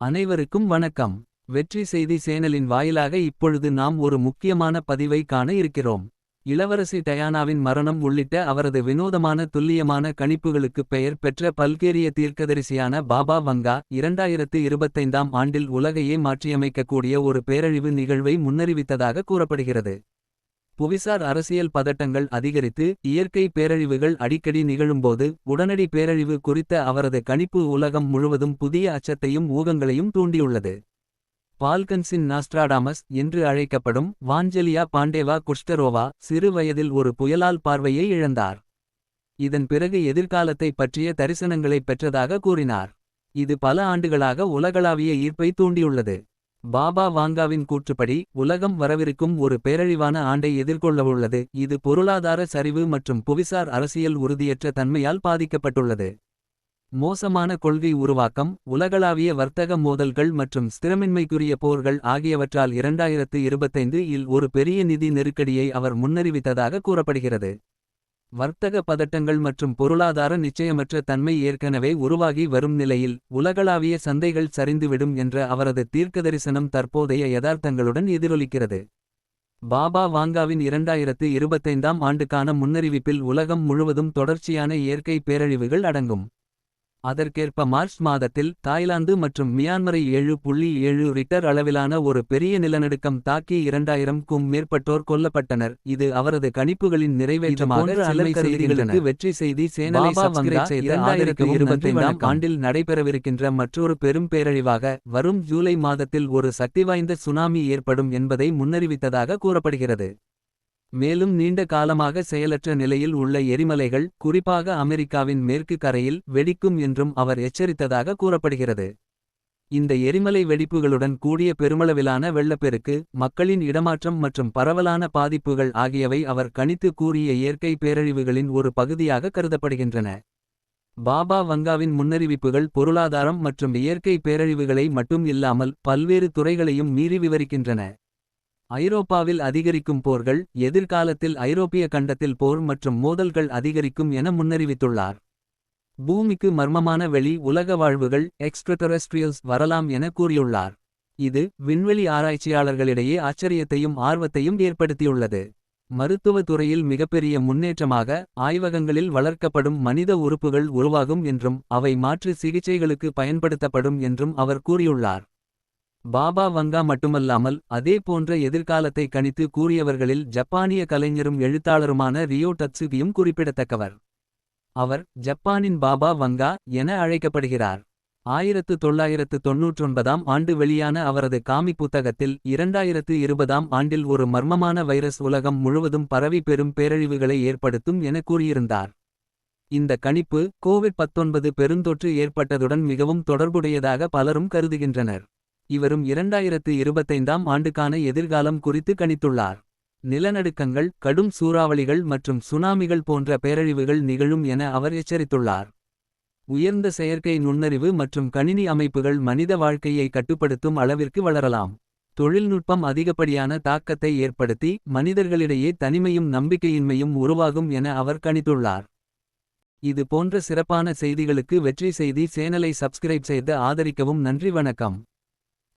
அனைவருக்கும் வணக்கம். வெற்றி செய்தி சேனலின் வாயிலாக இப்பொழுது நாம் ஒரு முக்கியமான பதிவை காண இருக்கிறோம். இளவரசி டயானாவின் மரணம் உள்ளிட்ட அவரது வினோதமான துல்லியமான கணிப்புகளுக்குப் பெயர் பெற்ற பல்கேரிய தீர்க்கதரிசியான பாபா வங்கா இரண்டாயிரத்து இருபத்தைந்தாம் ஆண்டில் உலகையே மாற்றியமைக்கக்கூடிய ஒரு பேரழிவு நிகழ்வை முன்னறிவித்ததாக கூறப்படுகிறது. புவிசார் அரசியல் பதட்டங்கள் அதிகரித்து இயற்கை பேரழிவுகள் அடிக்கடி நிகழும்போது உடனடி பேரழிவு குறித்த அவரது கணிப்பு உலகம் முழுவதும் புதிய அச்சத்தையும் ஊகங்களையும் தூண்டியுள்ளது. பால்கன்சின் நாஸ்ட்ராடாமஸ் என்று அழைக்கப்படும் வாஞ்சலியா பாண்டேவா குஷ்டரோவா சிறு வயதில் ஒரு புயலால் பார்வையை இழந்தார். இதன் பிறகு எதிர்காலத்தை பற்றிய தரிசனங்களைப் பெற்றதாக கூறினார். இது பல ஆண்டுகளாக உலகளாவிய ஈர்ப்பை தூண்டியுள்ளது. பாபா வாங்காவின் கூற்றுப்படி உலகம் வரவிருக்கும் ஒரு பேரழிவான ஆண்டை எதிர்கொள்ளவுள்ளது. இது பொருளாதார சரிவு மற்றும் புவிசார் அரசியல் உறுதியற்ற தன்மையால் பாதிக்கப்பட்டுள்ளது. மோசமான கொள்கை உருவாக்கம் உலகளாவிய வர்த்தக மோதல்கள் மற்றும் ஸ்திரமின்மைக்குரிய போர்கள் ஆகியவற்றால் இரண்டாயிரத்து இருபத்தைந்து இல் ஒரு பெரிய நிதி நெருக்கடியை அவர் முன்னறிவித்ததாக கூறப்படுகிறது. வர்த்தக பதட்டங்கள் மற்றும் பொருளாதார நிச்சயமற்ற தன்மை ஏற்கனவே உருவாகி வரும் நிலையில் உலகளாவிய சந்தைகள் சரிந்துவிடும் என்ற அவரது தீர்க்கதரிசனம் தற்போதைய யதார்த்தங்களுடன் எதிரொலிக்கிறது. பாபா வாங்காவின் இரண்டாயிரத்து இருபத்தைந்தாம் ஆண்டுக்கான முன்னறிவிப்பில் உலகம் முழுவதும் தொடர்ச்சியான இயற்கை பேரழிவுகள் அடங்கும். அதற்கேற்ப மார்ச் மாதத்தில் தாய்லாந்து மற்றும் மியான்மரை ஏழு புள்ளி ஏழு ரிக்டர் அளவிலான ஒரு பெரிய நிலநடுக்கம் தாக்கி இரண்டாயிரம் க்கும் மேற்பட்டோர் கொல்லப்பட்டனர். இது அவரது கணிப்புகளின் நிறைவேற்றமாக வெற்றி செய்தி சேனலை ஆதரிக்க இருபத்தைந்தாம் ஆண்டில் நடைபெறவிருக்கின்ற மற்றொரு பெரும் பேரழிவாக வரும் ஜூலை மாதத்தில் ஒரு சக்திவாய்ந்த சுனாமி ஏற்படும் என்பதை முன்னறிவித்ததாக கூறப்படுகிறது. மேலும் நீண்ட காலமாக செயலற்ற நிலையில் உள்ள எரிமலைகள் குறிப்பாக அமெரிக்காவின் மேற்கு கரையில் வெடிக்கும் என்றும் அவர் எச்சரித்ததாக கூறப்படுகிறது. இந்த எரிமலை வெடிப்புகளுடன் கூடிய பெருமளவிலான வெள்ளப்பெருக்கு மக்களின் இடமாற்றம் மற்றும் பரவலான பாதிப்புகள் ஆகியவை அவர் கணித்து கூறிய இயற்கை பேரழிவுகளின் ஒரு பகுதியாக கருதப்படுகின்றன. பாபா வங்காவின் முன்னறிவிப்புகள் பொருளாதாரம் மற்றும் இயற்கை பேரழிவுகளை மட்டும் இல்லாமல் பல்வேறு துறைகளையும் மீறி விவரிக்கின்றன. ஐரோப்பாவில் அதிகரிக்கும் போர்கள் எதிர்காலத்தில் ஐரோப்பிய கண்டத்தில் போர் மற்றும் மோதல்கள் அதிகரிக்கும் என முன்னறிவித்துள்ளார். பூமிக்கு மர்மமான வெளி உலக வாழ்வுகள் எக்ஸ்ட்ரடெரஸ்ட்ரியல்ஸ் வரலாம் என கூறியுள்ளார். இது விண்வெளி ஆராய்ச்சியாளர்களிடையே ஆச்சரியத்தையும் ஆர்வத்தையும் ஏற்படுத்தியுள்ளது. மருத்துவ துறையில் மிகப்பெரிய முன்னேற்றமாக ஆய்வகங்களில் வளர்க்கப்படும் மனித உறுப்புகள் உருவாகும் என்றும் அவை மாற்று சிகிச்சைகளுக்கு பயன்படுத்தப்படும் என்றும் அவர் கூறியுள்ளார். பாபா வங்கா மட்டுமல்லாமல் அதே போன்ற எதிர்காலத்தை கணித்து கூறியவர்களில் ஜப்பானிய கலைஞரும் எழுத்தாளருமான ரியோ டத்சுகியும் குறிப்பிடத்தக்கவர். அவர் ஜப்பானின் பாபா வங்கா என அழைக்கப்படுகிறார். ஆயிரத்து தொள்ளாயிரத்து தொன்னூற்றொன்பதாம் ஆண்டு வெளியான அவரது காமி புத்தகத்தில் இரண்டாயிரத்து இருபதாம் ஆண்டில் ஒரு மர்மமான வைரஸ் உலகம் முழுவதும் பரவி பெரும் பேரழிவுகளை ஏற்படுத்தும் என கூறியிருந்தார். இந்த கணிப்பு கோவிட் பத்தொன்பது பெருந்தொற்று ஏற்பட்டதுடன் மிகவும் தொடர்புடையதாக பலரும் கருதுகின்றனர். இவரும் இரண்டாயிரத்து இருபத்தைந்தாம் ஆண்டுக்கான எதிர்காலம் குறித்து கணித்துள்ளார். நிலநடுக்கங்கள் கடும் சூறாவளிகள் மற்றும் சுனாமிகள் போன்ற பேரழிவுகள் நிகழும் என அவர் எச்சரித்துள்ளார். உயர்ந்த செயற்கை நுண்ணறிவு மற்றும் கணினி அமைப்புகள் மனித வாழ்க்கையை கட்டுப்படுத்தும் அளவிற்கு வளரலாம். தொழில்நுட்பம் அதிகப்படியான தாக்கத்தை ஏற்படுத்தி மனிதர்களிடையே தனிமையும் நம்பிக்கையின்மையும் உருவாகும் என அவர் கணித்துள்ளார். இது போன்ற சிறப்பான செய்திகளுக்கு வெற்றி செய்தி சேனலை சப்ஸ்கிரைப் செய்து ஆதரிக்கவும் நன்றி வணக்கம்.